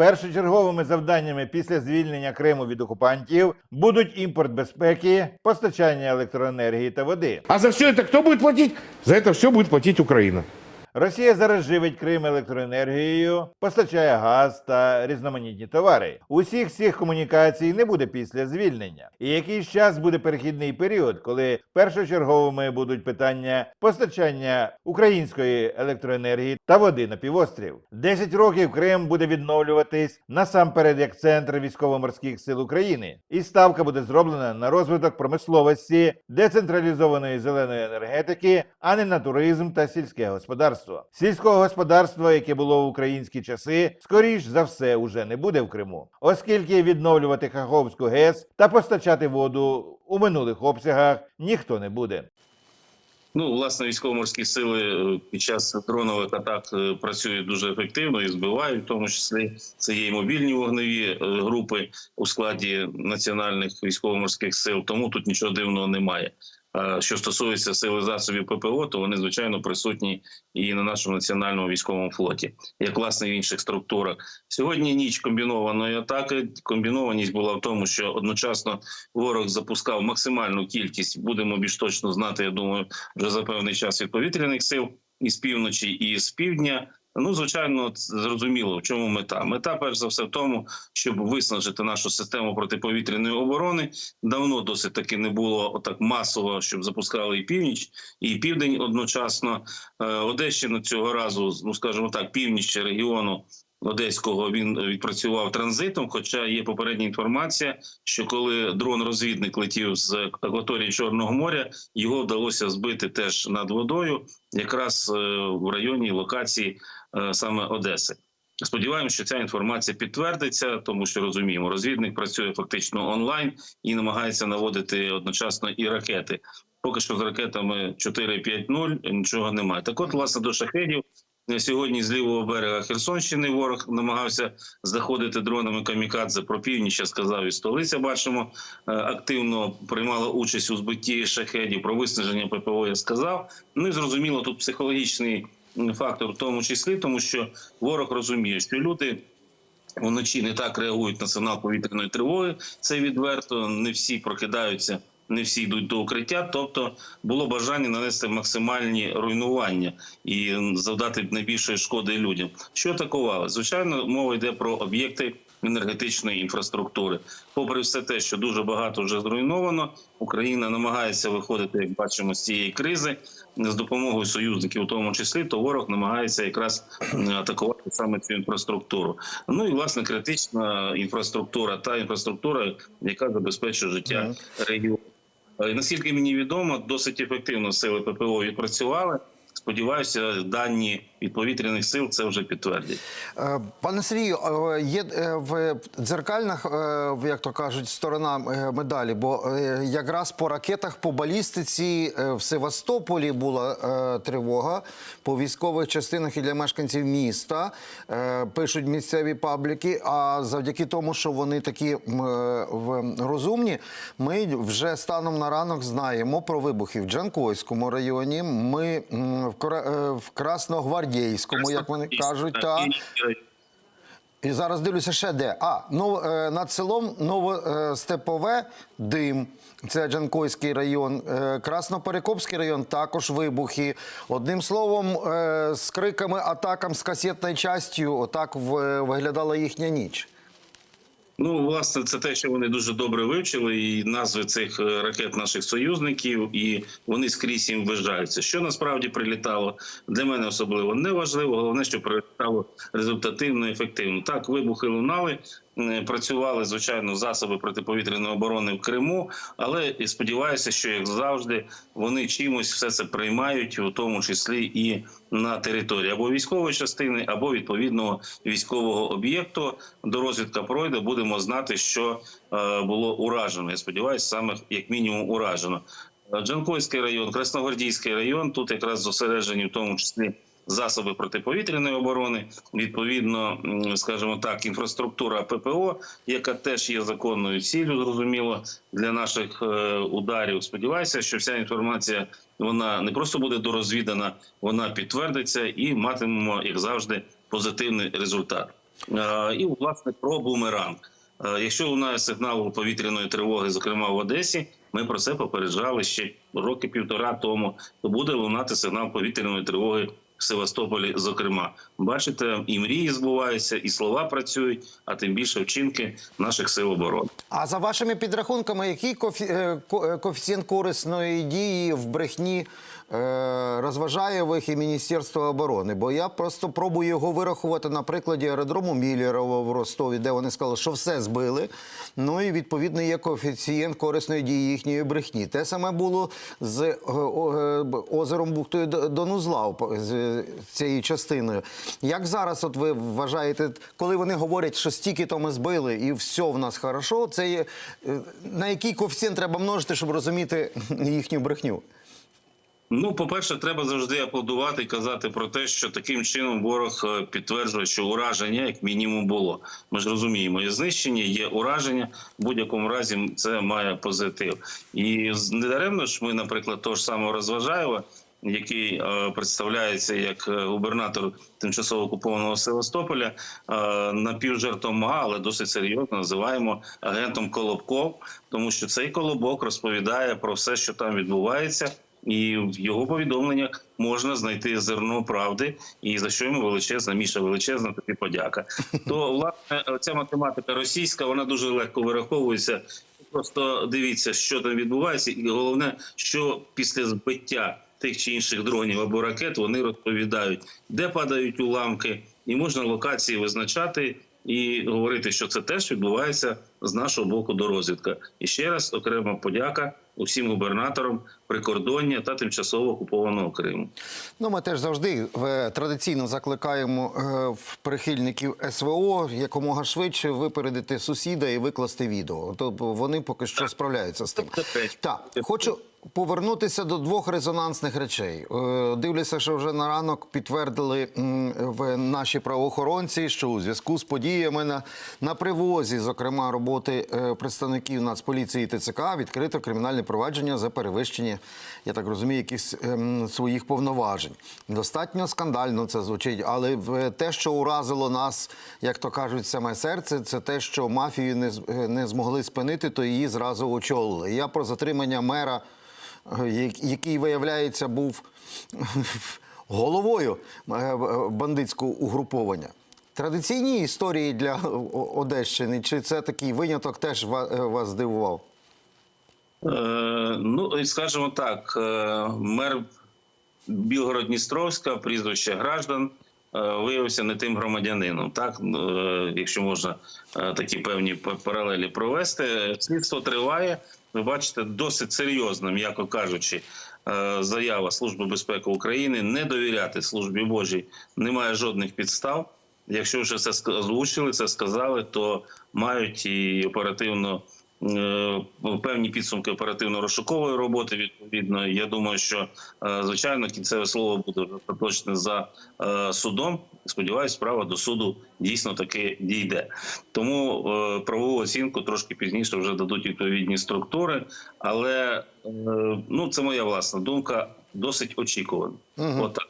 Першочерговими завданнями після звільнення Криму від окупантів будуть імпорт безпеки, постачання електроенергії та води. А за все це хто буде платити? За це все буде платити Украина. Росія зараз живить Крим електроенергією, постачає газ та різноманітні товари. Усіх цих комунікацій не буде після звільнення. І якийсь час буде перехідний період, коли першочерговими будуть питання постачання української електроенергії та води на півострів. Десять років Крим буде відновлюватись насамперед як центр військово-морських сил України, і ставка буде зроблена на розвиток промисловості, децентралізованої зеленої енергетики, а не на туризм та сільське господарство. Сільського господарства, яке було в українські часи, скоріш за все уже не буде в Криму, оскільки відновлювати Каховську ГЕС та постачати воду у минулих обсягах ніхто не буде. Ну, власне, військово-морські сили е, під час дронових атак е, працюють дуже ефективно і збивають, в тому числі це є і мобільні вогневі е, групи у складі національних військово-морських сил. Тому тут нічого дивного немає. А Що стосується сили засобів ППО, то вони звичайно присутні і на нашому національному військовому флоті, як власне в інших структурах. Сьогодні ніч комбінованої атаки. Комбінованість була в тому, що одночасно ворог запускав максимальну кількість. Будемо більш точно знати. Я думаю, вже за певний час від повітряних сил і з півночі, і з півдня. Ну, звичайно, зрозуміло, в чому мета. Мета, перш за все, в тому, щоб виснажити нашу систему протиповітряної оборони. Давно досить таки не було отак масово, щоб запускали і північ, і південь одночасно. Е, Одещина цього разу, ну скажімо так, північ регіону. Одеського він відпрацював транзитом. Хоча є попередня інформація, що коли дрон-розвідник летів з акваторії Чорного моря, його вдалося збити теж над водою, якраз е, в районі локації е, саме Одеси. Сподіваємося, що ця інформація підтвердиться, тому що розуміємо, розвідник працює фактично онлайн і намагається наводити одночасно і ракети. Поки що з ракетами 4-5-0 нічого немає. Так, от, власне, до шахедів Сьогодні з лівого берега Херсонщини ворог намагався заходити дронами камікадзе про північ. Я сказав, і столиця бачимо е, активно приймала участь у збитті шахедів. Про виснаження ППО я сказав. Ну і зрозуміло, тут психологічний фактор, в тому числі, тому що ворог розуміє, що люди. Вночі не так реагують на сигнал повітряної тривоги. Це відверто. Не всі прокидаються, не всі йдуть до укриття. Тобто було бажання нанести максимальні руйнування і завдати найбільшої шкоди людям. Що атакували? Звичайно, мова йде про об'єкти енергетичної інфраструктури. Попри все те, що дуже багато вже зруйновано, Україна намагається виходити, як бачимо, з цієї кризи з допомогою союзників, у тому числі, то ворог намагається якраз атакувати саме цю інфраструктуру. Ну і власне критична інфраструктура, та інфраструктура, яка забезпечує життя регіону. Е, Наскільки мені відомо, досить ефективно сили ППО відпрацювали. Сподіваюся, дані від повітряних сил це вже підтвердять. Е, Пане Сергію, е, є е, в дзеркальних, як то кажуть, сторона медалі, бо якраз по ракетах, по балістиці в Севастополі була тривога по військових частинах і для мешканців міста. Пишуть місцеві пабліки. А завдяки тому, що вони такі розумні, ми вже станом на ранок знаємо про вибухи в Джанкойському районі. Ми в Кра- е, як вони кажуть, та і зараз дивлюся ще де. А нов, е, над селом Новостепове дим. Це Джанкойський район, Е, Красноперекопський район також вибухи. Одним словом, е, з криками атакам з касетною частю, отак виглядала їхня ніч. Ну, власне, це те, що вони дуже добре вивчили, і назви цих е, ракет наших союзників, і вони скрізь їм вважаються. Що насправді прилітало для мене особливо не важливо. Головне, що прилітало результативно ефективно. Так, вибухи лунали. Е, Працювали звичайно засоби протиповітряної оборони в Криму, але і сподіваюся, що як завжди вони чимось все це приймають, у тому числі і на території або військової частини, або відповідного військового об'єкту. До розвідка пройде, будемо знати, що е, було уражено. Я сподіваюся, саме як мінімум уражено. Е, Джанкойський район, Красногвардійський район. Тут якраз зосереджені, в тому числі. Засоби протиповітряної оборони, відповідно, скажімо так, інфраструктура ППО, яка теж є законною ціллю, зрозуміло, для наших е, ударів. Сподіваюся, що вся інформація вона не просто буде дорозвідана, вона підтвердиться і матимемо, як завжди, позитивний результат. Е, І власне про бумеранг. Е, Якщо лунає сигнал повітряної тривоги, зокрема в Одесі, ми про це попереджали ще роки півтора тому. То буде лунати сигнал повітряної тривоги Севастополі. Зокрема, бачите, і мрії збуваються, і слова працюють, а тим більше вчинки наших сил оборони. А за вашими підрахунками, який е, е, коефіцієнт корисної дії в брехні е, розважає їх і Міністерство оборони? Бо я просто пробую його вирахувати на прикладі аеродрому Міллєрова в Ростові, де вони сказали, що все збили. Ну і відповідно є коефіцієнт корисної дії їхньої брехні. Те саме було з озером Бухтою Донузлав цією частиною. Як зараз, от ви вважаєте, коли вони говорять, що стільки то ми збили і все в нас хорошо, це є е, на який коефіцієнт треба множити, щоб розуміти їхню брехню? Ну, по-перше, треба завжди аплодувати і казати про те, що таким чином ворог е, підтверджує, що ураження як мінімум було. Ми ж розуміємо, є знищення, є ураження. В будь-якому разі це має позитив. І недаремно ж ми, наприклад, того ж самого Розважаєва, який е, представляється як е, губернатор тимчасово окупованого Севастополя, е, напівжартома, але досить серйозно називаємо агентом Колобков, тому що цей колобок розповідає про все, що там відбувається. І в його повідомленнях можна знайти зерно правди, і за що йому величезна міша, величезна тобі подяка. То власне ця математика російська вона дуже легко вираховується. Просто дивіться, що там відбувається, і головне, що після збиття тих чи інших дронів або ракет вони розповідають, де падають уламки, і можна локації визначати і говорити, що це теж відбувається з нашого боку до розвідка. І ще раз окрема подяка усім губернаторам прикордоння та тимчасово окупованого Криму. Ну, ми теж завжди е, традиційно закликаємо е, прихильників СВО якомога швидше випередити сусіда і викласти відео. Тобто вони поки що справляються з тим. Так, хочу повернутися до двох резонансних речей. Е, Дивлюся, що вже на ранок підтвердили в наші правоохоронці, що у зв'язку з подіями на, на привозі, зокрема роботи представників Нацполіції і ТЦК, відкрито кримінальне провадження за перевищення, я так розумію, якихось ем, своїх повноважень. Достатньо скандально це звучить, але те, що уразило нас, як то кажуть, саме серце, це те, що мафію не, е, не змогли спинити, то її зразу очолили. Я про затримання мера, е, який, виявляється, був головою е, е, бандитського угруповання. Традиційні історії для Одещини, чи це такий виняток теж е, вас здивував? Е, ну, скажімо так, е, мер Білгород-Дністровська, прізвище граждан, е, виявився не тим громадянином. Так, якщо можна такі певні паралелі провести, слідство триває. Ви бачите, досить серйозна, м'яко кажучи, заява Служби безпеки України не довіряти службі Божій немає жодних підстав. Якщо вже це озвучили, це сказали, то мають і оперативно певні підсумки оперативно-розшукової роботи. Відповідно, я думаю, що е, звичайно кінцеве слово буде остаточне за е, судом. Сподіваюсь, справа до суду дійсно таки дійде. Тому е, правову оцінку трошки пізніше вже дадуть відповідні структури, але е, ну це моя власна думка. Досить очікувано. Отак.